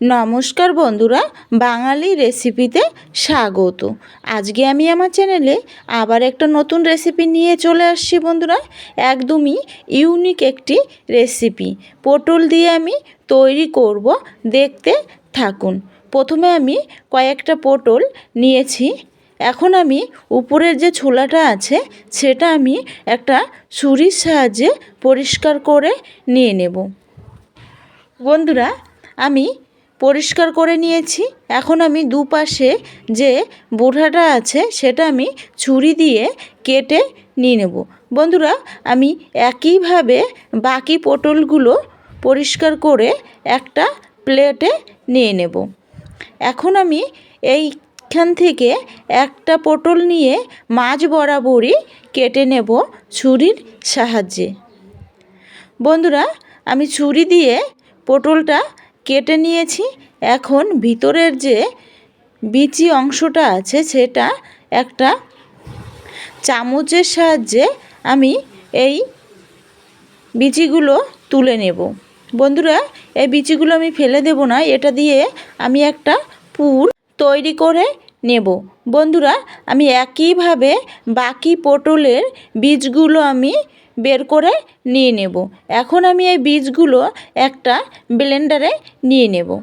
নমস্কার বন্ধুরা, বাঙালি রেসিপিতে স্বাগত। আজকে আমি আমার চ্যানেলে আবার একটা নতুন রেসিপি নিয়ে চলে আসছি বন্ধুরা, একদমই ইউনিক একটি রেসিপি। পটল দিয়ে আমি তৈরি করব, দেখতে থাকুন। প্রথমে আমি কয়েকটা পটল নিয়েছি। এখন আমি উপরের যে ছোলাটা আছে, সেটা আমি একটা ছুরির সাহায্যে পরিষ্কার করে নিয়ে নেব। বন্ধুরা, আমি পরিষ্কার করে নিয়েছি। এখন আমি দুপাশে যে বোঠাটা আছে, সেটা আমি ছুরি দিয়ে কেটে নিয়ে নেব। বন্ধুরা, আমি একইভাবে বাকি পটলগুলো পরিষ্কার করে একটা প্লেটে নিয়ে নেব। এখন আমি এইখান থেকে একটা পটল নিয়ে মাঝ বরাবরই কেটে নেব ছুরির সাহায্যে। বন্ধুরা, আমি ছুরি দিয়ে পটলটা কেটে নিয়েছি। এখন ভিতরের যে বিচি অংশটা আছে, সেটা একটা চামচের সাহায্যে আমি এই বিচিগুলো তুলে নেব। বন্ধুরা, এই বিচিগুলো আমি ফেলে দেব না, এটা দিয়ে আমি একটা পুর তৈরি করে নেব। বন্ধুরা, আমি একইভাবে বাকি পটলের বীজগুলো আমি বের করে নিয়ে নেব। এখন আমি এই বীজগুলো একটা ব্লেন্ডারে নিয়ে নেব।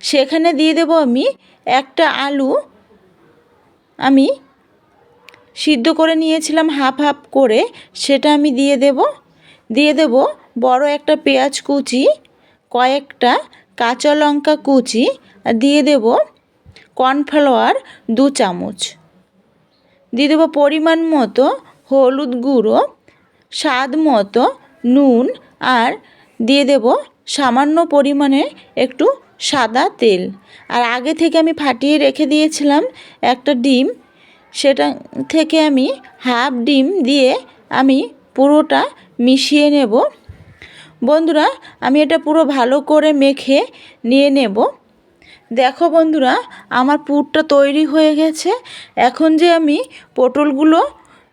সেখানে দিয়ে দেব আমি একটা আলু। আমি সিদ্ধ করে নিয়েছিলাম হাফ হাফ করে, সেটা আমি দিয়ে দেব। দিয়ে দেব বড় একটা পেঁয়াজ কুচি, কয়েকটা কাঁচা লঙ্কা কুচি, আর দিয়ে দেব কর্নফ্লাওয়ার দু চামচ। দিয়ে দেবো পরিমাণ মতো হলুদ গুঁড়ো। স্বাদ মতো নুন আর দিয়ে দেব সামান্য পরিমাণে একটু সাদা তেল। আর আগে থেকে আমি ফাটিয়ে রেখে দিয়েছিলাম একটা ডিম। সেটা থেকে আমি হাফ ডিম দিয়ে আমি পুরোটা মিশিয়ে নেব। বন্ধুরা, আমি এটা পুরো ভালো করে মেখে নিয়ে নেব। দেখো বন্ধুরা, আমার পুরটা তৈরি হয়ে গেছে। এখন যে আমি পটলগুলো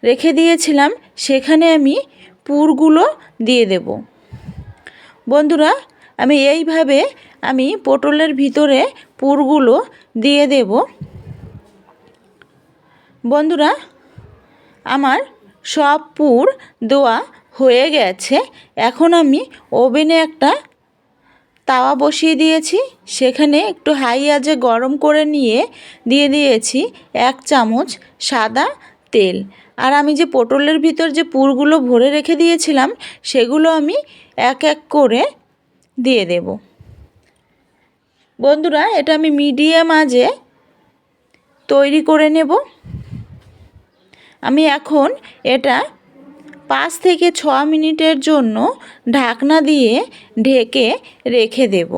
রেখে দিয়েছিলাম, সেখানে আমি পুরগুলো দিয়ে দেব। বন্ধুরা, আমি এইভাবে আমি পটলের ভিতরে পুরগুলো দিয়ে দেব। বন্ধুরা, আমার সব পুর দেওয়া হয়ে গেছে। এখন আমি ওভেনে একটা তাওয়া বসিয়ে দিয়েছি। সেখানে একটু হাই আজে গরম করে নিয়ে দিয়ে দিয়েছি এক চামচ সাদা তেল। আর আমি যে পটলের ভিতর যে পুরগুলো ভরে রেখে দিয়েছিলাম, সেগুলো আমি এক এক করে দিয়ে দেব। বন্ধুরা, এটা আমি মিডিয়াম আজে তৈরি করে নেব। আমি এখন এটা পাঁচ থেকে ছ মিনিটের জন্য ঢাকনা দিয়ে ঢেকে রেখে দেব।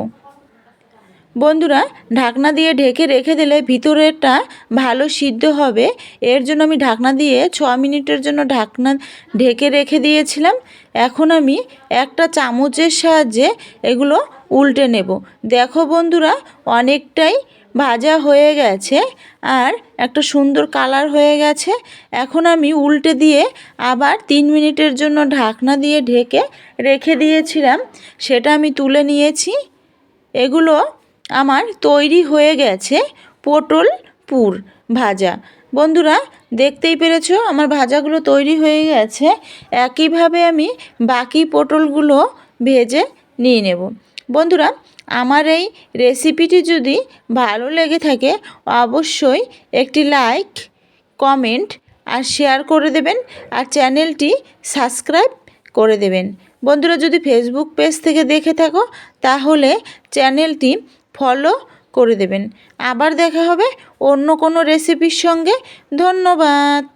বন্ধুরা, ঢাকনা দিয়ে ঢেকে রেখে দিলে ভিতরেরটা ভালো সিদ্ধ হবে। এর জন্য আমি ঢাকনা দিয়ে ছ মিনিটের জন্য ঢাকনা ঢেকে রেখে দিয়েছিলাম। এখন আমি একটা চামচের সাহায্যে এগুলো উল্টে নেব। দেখো বন্ধুরা, অনেকটাই ভাজা হয়ে গেছে আর একটা সুন্দর কালার হয়ে গেছে। এখন আমি উল্টে দিয়ে আবার তিন মিনিটের জন্য ঢাকনা দিয়ে ঢেকে রেখে দিয়েছিলাম। সেটা আমি তুলে নিয়েছি। এগুলো আমার তৈরি হয়ে গেছে পটল পুর ভাজা। বন্ধুরা, দেখতেই পেরেছ আমার ভাজাগুলো তৈরি হয়ে গেছে। একইভাবে আমি বাকি পটলগুলো ভেজে নিয়ে নেব। বন্ধুরা, আমার এই রেসিপিটি যদি ভালো লেগে থাকে, অবশ্যই একটি লাইক, কমেন্ট আর শেয়ার করে দেবেন আর চ্যানেলটি সাবস্ক্রাইব করে দেবেন। বন্ধুরা, যদি ফেসবুক পেজ থেকে দেখে থাকো, তাহলে চ্যানেলটি ফলো করে দেবেন। আবার দেখা হবে অন্য কোনো রেসিপির সঙ্গে। ধন্যবাদ।